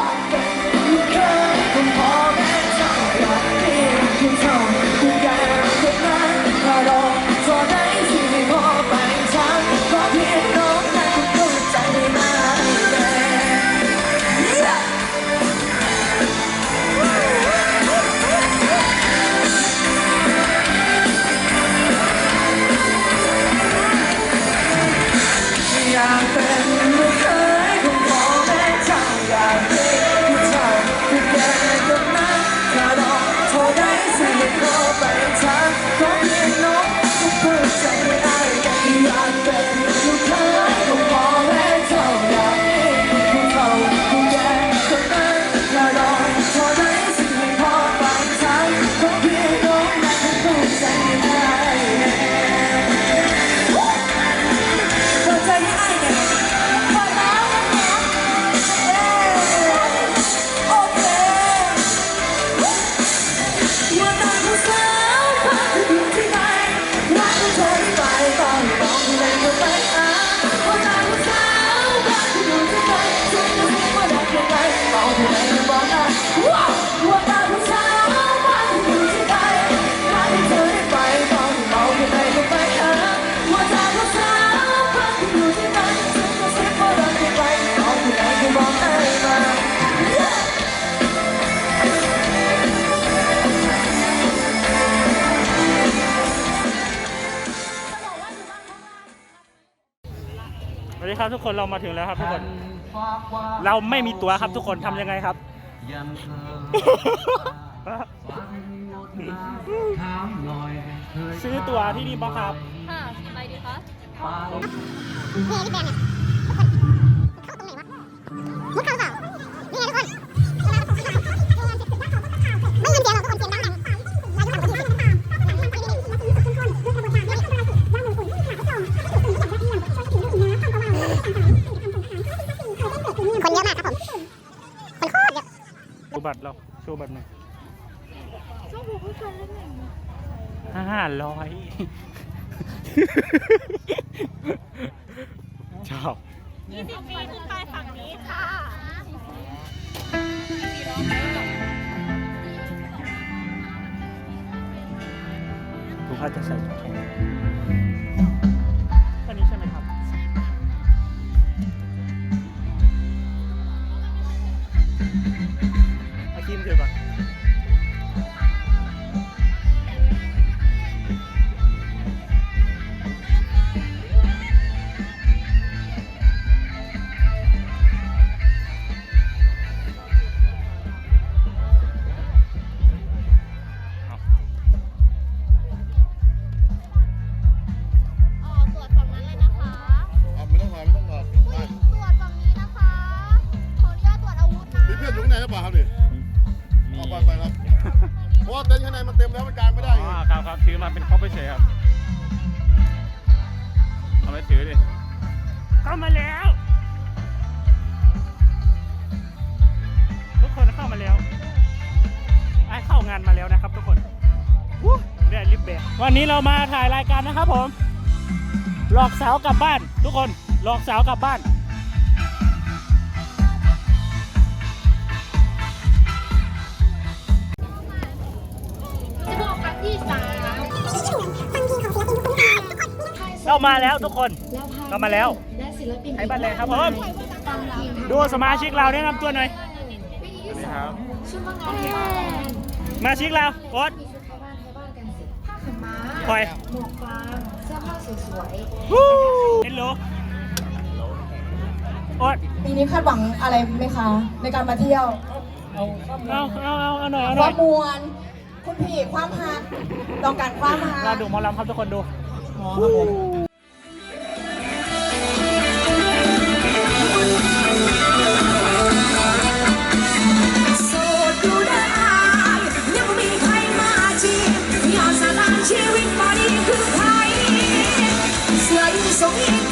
เครับทุกคนเรามาถึงแล้วครับทุกคน เราไม่มีตั๋วครับทุกคนทำยังไงครับ ซื้อตั๋วที่นี่บ้างครับ ค่ะไปดีคะมุดเข้าเปล่า ห้าร้อยชอบ20ปีขึ้นไปฝั่งนี้ค่ะทุกท่านจะใส่ชุดไทยแค่นี้ใช่ไหมครับ อาคิมเดี๋ยวก่อน เต็นท์ข้างในมันเต็มแล้วมันกางไม่ได้อ๋อครับครับถือมาเป็นครอบเฉยๆครับเอาไปถือดิเข้ามาแล้ว ทุกคนเข้ามาแล้วไอ้เข้างานมาแล้วนะครับ ทุกคนวู้ได้ริบเบะวันนี้เรามาถ่ายรายการนะครับผม หลอกสาวกลับบ้าน ทุกคนหลอกสาวกลับบ้าน เรามาแล้วทุกคนแล้วพเรามาแล้วและศิลปินไทยบ้านแรงครับผมฟังทีมดูสมาชิกเราแนะนำตัวหน่อยปีที่สองชุดว่างานไทยบ้านสมาชิกเราโอ๊ตมีชุดไทยบ้านไทยบ้านกันสิผ้าขาวม้าปล่อยหมวกฟางเสื้อผ้าสวยวู้เฮลโหลโอ๊ตปีนี้คาดหวังอะไรไหมคะ ในการมาเที่ยว เอาเอาเอาเอาหน่อยเอาหคน่วาอยมมวลคุณพี่ความหักต้องการความหักเราดูหมอลำครับทุกคนดูหมอครับผม สื้อ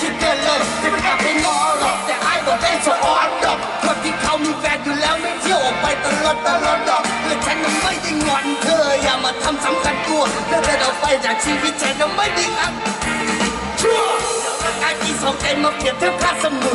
คิดเกินเลยจะไม่กลับไปงอหรอกแต่ไอ้บอกเต้นโชว์ออนดอกคนที่เขามีแฟนอยู่แล้วไม่เที่ยวออกไปตลอดตลอดดอกและฉันนั้นไม่ได้งอนเธออย่ามาทำสำคัญตัวเธอได้ออกไปจากชีวิตฉันนั้ไม่ดีครับชั่วร่างกายที่สองใจมาเปรียบเทียบค่าเสมอ